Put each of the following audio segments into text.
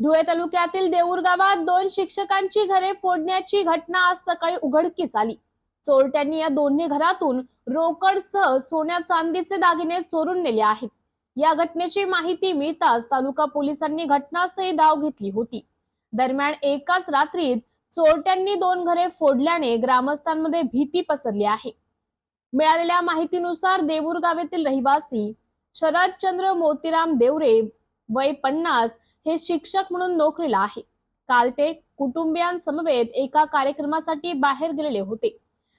धुळे तालुक्यातील देऊर गावात दोन शिक्षकांची घरे फोडण्याची घटना आज सकाळी उघडकीस आली. चोरट्यांनी या दोन्ही घरातून रोकडसह सोन्या चांदीचे दागिने चोरून नेले आहेत. या घटनेची माहिती मिळताच तालुका पोलिसांनी घटनास्थळी धाव घेतली होती. दरम्यान एकाच रात्रीत चोरट्यांनी दोन घरे फोडल्याने ग्रामस्थांमध्ये भीती पसरली आहे. मिळालेल्या माहितीनुसार देऊर गावेतील रहिवासी शरदचंद्र मोतीराम देवरे वय पन्नास हे शिक्षक म्हणून नोकरीला आहे. काल ते कुटुंबियांसमवेत एका कार्यक्रमासाठी बाहेर गेलेले होते.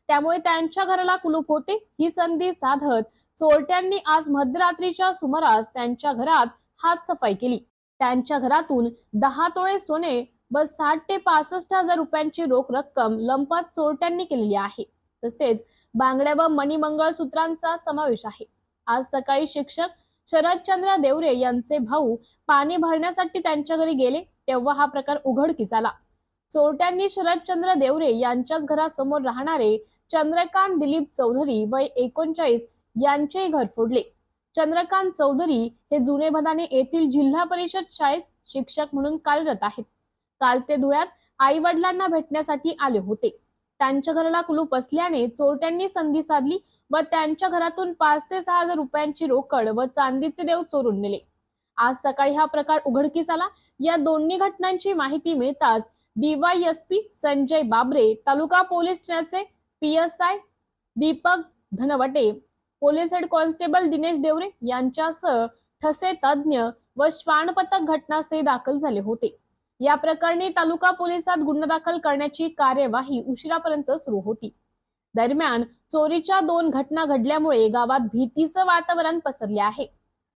त्यामुळे त्यांच्या घराला कुलूप होते ही संधी साधत चोरट्यांनी आज मध्यरात्रीच्या सुमारास त्यांच्या घरात हात सफाई केली. त्यांच्या घरातून दहा तोळे सोने व साठ ते पासष्ट हजार रुपयांची रोख रक्कम लंपास चोरट्यांनी केलेली आहे. तसेच बांगड्या व मणिमंगळसूत्रांचा समावेश आहे. आज सकाळी शिक्षक शरदचंद्र देवरे यांचे भाऊ पाणी भरण्यासाठी त्यांच्या घरी गेले तेव्हा हा प्रकार उघडकीस आला. चोरट्यांनी शरदचंद्र देवरे यांच्याच घरासमोर राहणारे चंद्रकांत दिलीप चौधरी वय एकोणचाळीस यांचेही घर फोडले. चंद्रकांत चौधरी हे जुने भदाने येथील जिल्हा परिषद शाळेत शिक्षक म्हणून कार्यरत आहेत. काल ते धुळ्यात आई वडिलांना भेटण्यासाठी आले होते. त्यांच्या घराला कुलूप असल्याने चोरट्यांनी संधी साधली व त्यांच्या घरातून पाच ते सहा हजार रुपयांची रोकड व चांदीचे देव चोरून नेले. आज सकाळी हा प्रकार उघडकीस आला. या दोन्ही घटनांची माहिती मिळताच डीवायएसपी संजय बाबरे तालुका पोलीस ठाण्याचे PSI Deepak Dhanwate police head constable Dinesh Deore यांच्यासह ठसे तज्ज्ञ व श्वानपथक घटनास्थळी दाखल झाले होते. या प्रकरणी तालुका पोलिसात गुन्हा दाखल करण्याची कार्यवाही उशिरापर्यंत सुरू होती. दरम्यान चोरीच्या दोन घटना घडल्यामुळे गावात भीतीचं वातावरण पसरले आहे.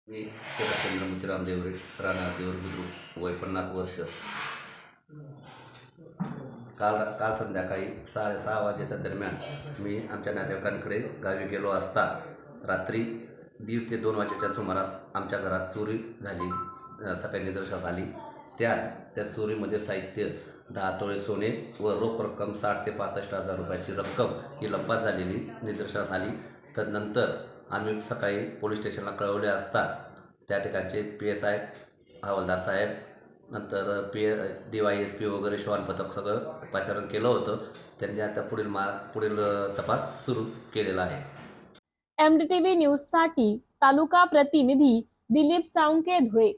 मी शरदचंद्र देवरे देवर बुद्रुक वय पन्नास वर्ष. काल काल संध्याकाळी साडेसहा वाजेच्या दरम्यान मी आमच्या नातेवाईकांकडे गावी गेलो असता रात्री दीड ते दोन वाजेच्या सुमारास आमच्या घरात चोरी झाली सकाळी निदर्शनास आली. त्या त्या चोरीमध्ये साहित्य दहा तोळे सोने व रोख रक्कम साठ ते पासष्ट हजार रुपयाची रक्कम ही लंपास झालेली निदर्शनास आली. तर नंतर आम्ही सकाळी पोलीस स्टेशनला कळवले असता त्या ठिकाणचे पी एस आय हवालदार साहेब नंतर P A D Y S P वगैरे श्वान पथक सगळं पाचारण केलं होतं. त्यांनी आता पुढील मा पुढील तपास सुरू केलेला आहे. एम डी टी व्ही न्यूजसाठी तालुका प्रतिनिधी दिलीप साळुंके धुळे.